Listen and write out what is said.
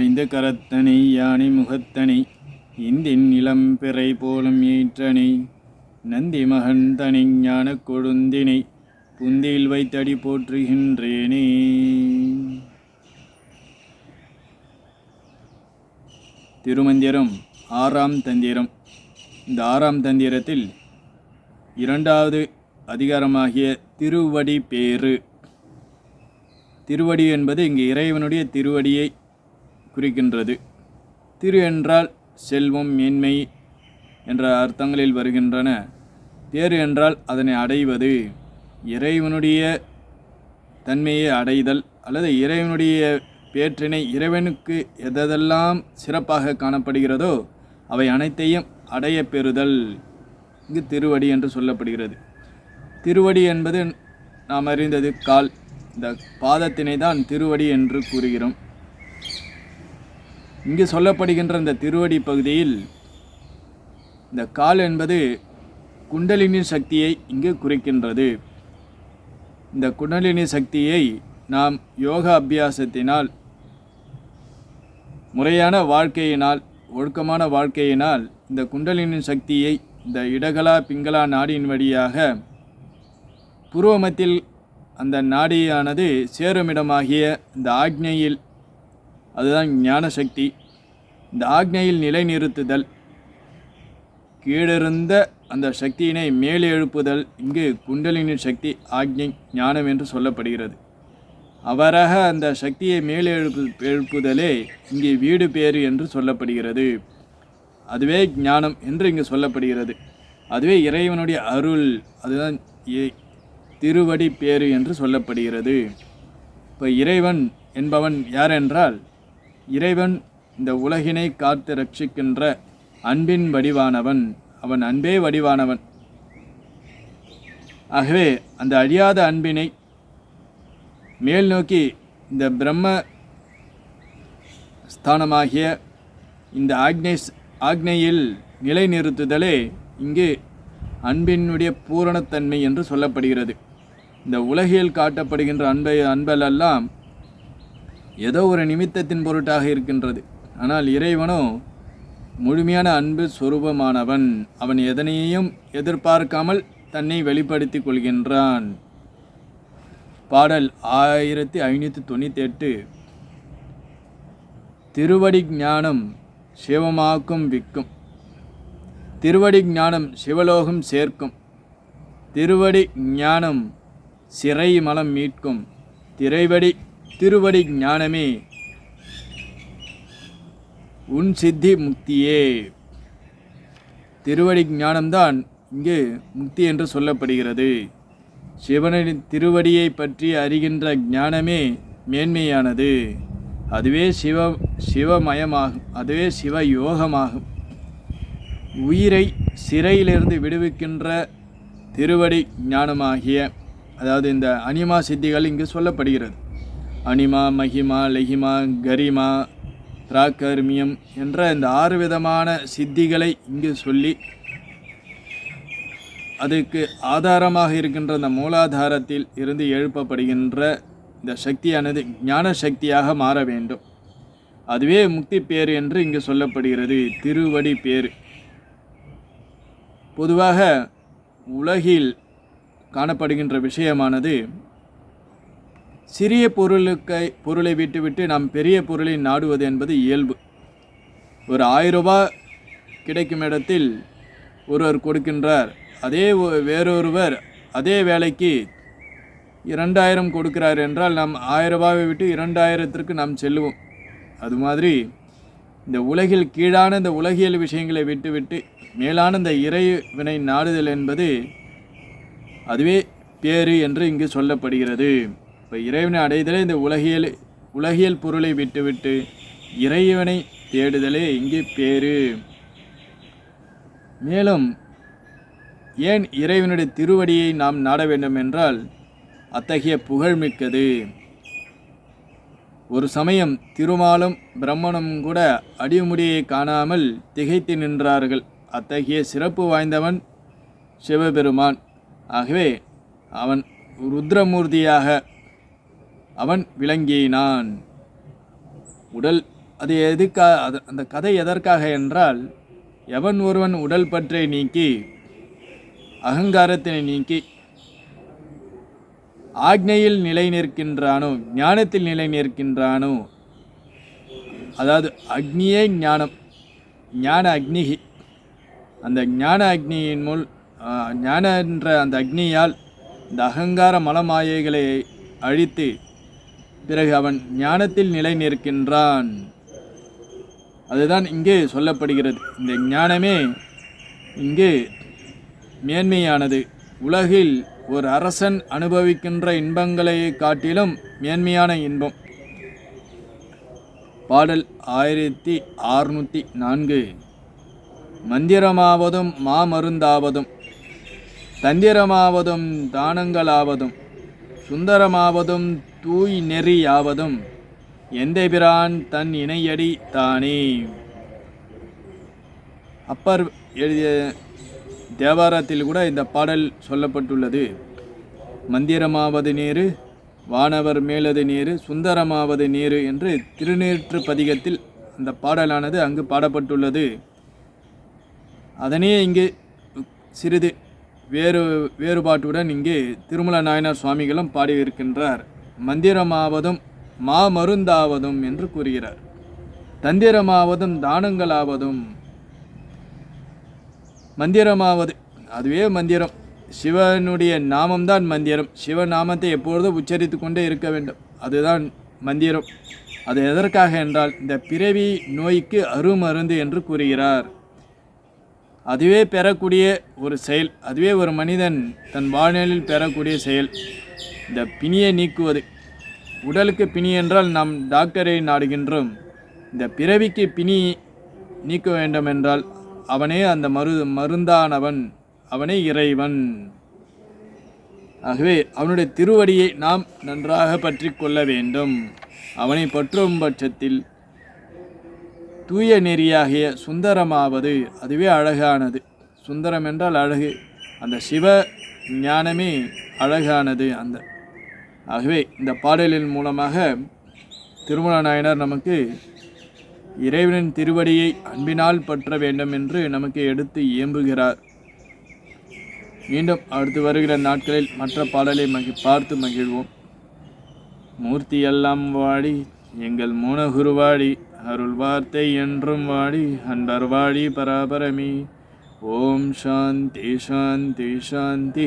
ஐந்து கரத்தனை யானை முகத்தனை இந்தின் இளம்பிறை போலும் ஏற்றனை நந்தி மகன் தனி ஞான கொழுந்தினை புந்தியில் வைத்தடி போற்றுகின்றேனே. திருமந்திரம் ஆறாம் தந்திரம். இந்த ஆறாம் தந்திரத்தில் இரண்டாவது அதிகாரமாகிய திருவடி பேறு. திருவடி என்பது இங்கு இறைவனுடைய திருவடியை குறிக்கின்றது. திரு என்றால் செல்வம் மேன்மை என்ற அர்த்தங்களில் வருகின்றன. தேர் என்றால் அதனை அடைவது இறைவனுடைய தன்மையை அடைதல் அல்லது இறைவனுடைய பேற்றினை இறைவனுக்கு எதெல்லாம் சிறப்பாக காணப்படுகிறதோ அவை அனைத்தையும் அடைய பெறுதல். இங்கு திருவடி என்று சொல்லப்படுகிறது. திருவடி என்பது நாம் அறிந்தது கால். இந்த பாதத்தினை தான் திருவடி என்று கூறுகிறோம். இங்கு சொல்லப்படுகின்ற இந்த திருவடி பகுதியில் இந்த கால் என்பது குண்டலினி சக்தியை இங்கு குறிக்கின்றது. இந்த குண்டலினி சக்தியை நாம் யோகா அபியாசத்தினால் முறையான வாழ்க்கையினால் ஒழுக்கமான வாழ்க்கையினால் இந்த குண்டலினி சக்தியை இந்த இடகலா பிங்களா நாடியின் வழியாக புருவமத்தில் அந்த நாடியானது சேருமிடமாகிய இந்த ஆக்ஞையில் அதுதான் ஞான சக்தி. இந்த ஆக்ஞையில் நிலைநிறுத்துதல் கீழிருந்த அந்த சக்தியினை மேலே எழுப்புதல் இங்கு குண்டலினி சக்தி ஆக்ஞை ஞானம் என்று சொல்லப்படுகிறது. அவராக அந்த சக்தியை மேலே எழுப்பு எழுப்புதலே இங்கே வீடு பேறு என்று சொல்லப்படுகிறது. அதுவே ஞானம் என்று இங்கு சொல்லப்படுகிறது. அதுவே இறைவனுடைய அருள் அதுதான் திருவடி பேறு என்று சொல்லப்படுகிறது. இப்போ இறைவன் என்பவன் யார் என்றால் இறைவன் இந்த உலகினை காத்து ரட்சிக்கின்ற அன்பின் வடிவானவன். அவன் அன்பே வடிவானவன். ஆகவே அந்த அழியாத அன்பினை மேல் நோக்கி இந்த பிரம்ம ஸ்தானமாகிய இந்த ஆக்னை ஆக்னையில் நிலைநிறுத்துதலே இங்கு அன்பினுடைய பூரணத்தன்மை என்று சொல்லப்படுகிறது. இந்த உலகில் காட்டப்படுகின்ற அன்பை அன்பலெல்லாம் ஏதோ ஒரு நிமித்தத்தின் பொருட்டாக இருக்கின்றது. ஆனால் இறைவனோ முழுமையான அன்பு சொரூபமானவன். அவன் எதனையும் எதிர்பார்க்காமல் தன்னை வெளிப்படுத்திக் கொள்கின்றான். பாடல் ஆயிரத்தி ஐநூற்றி தொண்ணூற்றி எட்டு திருவடி ஞானம் சிவமாக்கும் விக்கும். திருவடி ஞானம் சிவலோகம் சேர்க்கும். திருவடி ஞானம் சிறை மலம் மீட்கும். திரைவடி திருவடி ஞானமே. உன் சித்தி முக்தியே. திருவடி ஞானம்தான் இங்கு முக்தி என்று சொல்லப்படுகிறது. சிவனின் திருவடியை பற்றி அறிகின்ற ஞானமே மேன்மையானது. அதுவே சிவ சிவமயமாகும் அதுவே சிவ யோகமாகும் உயிரை சிறையிலிருந்து விடுவிக்கின்ற திருவடி ஞானமாகிய அதாவது இந்த அனிமா சித்திகள் இங்கு சொல்லப்படுகிறது. அனிமா மகிமா லெஹிமா கரிமா பிராகர்மியம் என்ற இந்த ஆறு விதமான சித்திகளை இங்கு சொல்லி அதுக்கு ஆதாரமாக இருக்கின்ற இந்த மூலாதாரத்தில் இருந்து எழுப்பப்படுகின்ற இந்த சக்தியானது ஞான சக்தியாக மாற வேண்டும். அதுவே முக்தி பேர் என்று இங்கு சொல்லப்படுகிறது திருவடி பேர் பொதுவாக உலகில் காணப்படுகின்ற விஷயமானது சிறிய பொருளுக்கை பொருளை விட்டுவிட்டு நாம் பெரிய பொருளை நாடுவது என்பது இயல்பு. ஒரு ஆயிரம் ரூபாய் கிடைக்கும் இடத்தில் ஒருவர் கொடுக்கின்றார். அதே ஒ- வேறொருவர் அதே வேலைக்கு இரண்டாயிரம் கொடுக்கிறார் என்றால் நாம் ஆயிரம் ரூபாயை விட்டு இரண்டாயிரத்திற்கு நாம் செல்லுவோம். அது மாதிரி இந்த உலகில் கீழான இந்த உலகியல் விஷயங்களை விட்டுவிட்டு மேலான இந்த இறைவினை நாடுதல் என்பது அதுவே பேறு என்று இங்கு சொல்லப்படுகிறது. இப்போ இறைவனை அடைதலே இந்த உலகியல் உலகியல் பொருளை விட்டுவிட்டு இறைவனை தேடுதலே இங்கே பேரு மேலும் ஏன் இறைவனுடைய திருவடியை நாம் நாட வேண்டும் என்றால் அத்தகைய புகழ்மிக்கது ஒரு சமயம் திருமாலும் பிரம்மனும் கூட அடிமுடியை காணாமல் திகைத்து நின்றார்கள். அத்தகைய சிறப்பு வாய்ந்தவன் சிவபெருமான். ஆகவே அவன் ருத்ரமூர்த்தியாக அவன் விளங்கினான். உடல் அது எதுக்காக அது அந்த கதை எதற்காக என்றால் எவன் ஒருவன் உடல் பற்றை நீக்கி அகங்காரத்தினை நீக்கி ஆக்னையில் நிலை நிற்கின்றானோ ஞானத்தில் நிலை நிற்கின்றானோ அதாவது அக்னியே ஞானம் ஞான அக்னிகி அந்த ஞான அக்னியின் முல் ஞான என்ற அந்த அக்னியால் இந்த அகங்கார மலமாயைகளை அழித்து பிறகு அவன் ஞானத்தில் நிலை நிற்கின்றான். அதுதான் இங்கே சொல்லப்படுகிறது. இந்த ஞானமே இங்கே மேன்மையானது. உலகில் ஒரு அரசன் அனுபவிக்கின்ற இன்பங்களை காட்டிலும் மேன்மையான இன்பம். பாடல் ஆயிரத்தி அறுநூற்றி நான்கு. மந்திரமாவதும் மாமருந்தாவதும் தந்திரமாவதும் தானங்களாவதும் சுந்தரமாவதும் தூய் நெறியாவதும் எந்த பிரான் தன் இணையடி தானே. அப்பர் எழுதிய தேவாரத்தில் கூட இந்த பாடல் சொல்லப்பட்டுள்ளது. மந்திரமாவது நீரு வானவர் மேலது நீரு சுந்தரமாவது நீரு என்று திருநீற்று பதிகத்தில் அந்த பாடலானது அங்கு பாடப்பட்டுள்ளது. அதனையே இங்கே சிறிது வேறு வேறுபாட்டுடன் இங்கே திருமல நாயனார் சுவாமிகளும் பாடியிருக்கின்றார். மந்திரமாவதும் மாமருந்தாவதும் என்று கூறுகிறார். தந்திரமாவதும் தானங்களாவதும் மந்திரமாவது அதுவே மந்திரம். சிவனுடைய நாமம்தான் மந்திரம். சிவநாமத்தை எப்பொழுதும் உச்சரித்து கொண்டே இருக்க வேண்டும். அதுதான் மந்திரம். அது எதற்காக என்றால் இந்த பிறவி நோய்க்கு அருமருந்து என்று கூறுகிறார். அதுவே பெறக்கூடிய ஒரு செயல். அதுவே ஒரு மனிதன் தன் வாழ்நிலையில் பெறக்கூடிய செயல். இந்த பிணியை நீக்குவது. உடலுக்கு பிணி என்றால் நாம் டாக்டரை நாடுகின்றோம். இந்த பிறவிக்கு பிணி நீக்க வேண்டும் என்றால் அவனே அந்த மரு மருந்தானவன். அவனே இறைவன். ஆகவே அவனுடைய திருவடியை நாம் நன்றாக பற்றி கொள்ள வேண்டும். அவனை பற்றும் பட்சத்தில் தூய நெறியாகிய சுந்தரமாவது அதுவே அழகானது. சுந்தரம் என்றால் அழகு. அந்த சிவ ஞானமே அழகானது. அந்த ஆகவே இந்த பாடலின் மூலமாக திருமண நாயனர் நமக்கு இறைவனின் திருவடியை அன்பினால் பற்ற வேண்டும் என்று நமக்கு எடுத்து இயம்புகிறார். மீண்டும் அடுத்து வருகிற நாட்களில் மற்ற பாடலை மகி பார்த்து மகிழ்வோம். மூர்த்தி எல்லாம் வாடி எங்கள் மூனகுருவாடி அருள் வார்த்தை என்றும் வாடி அன்பர் வாடி பராபரமி. ஓம் சாந்தி சாந்தி சாந்தி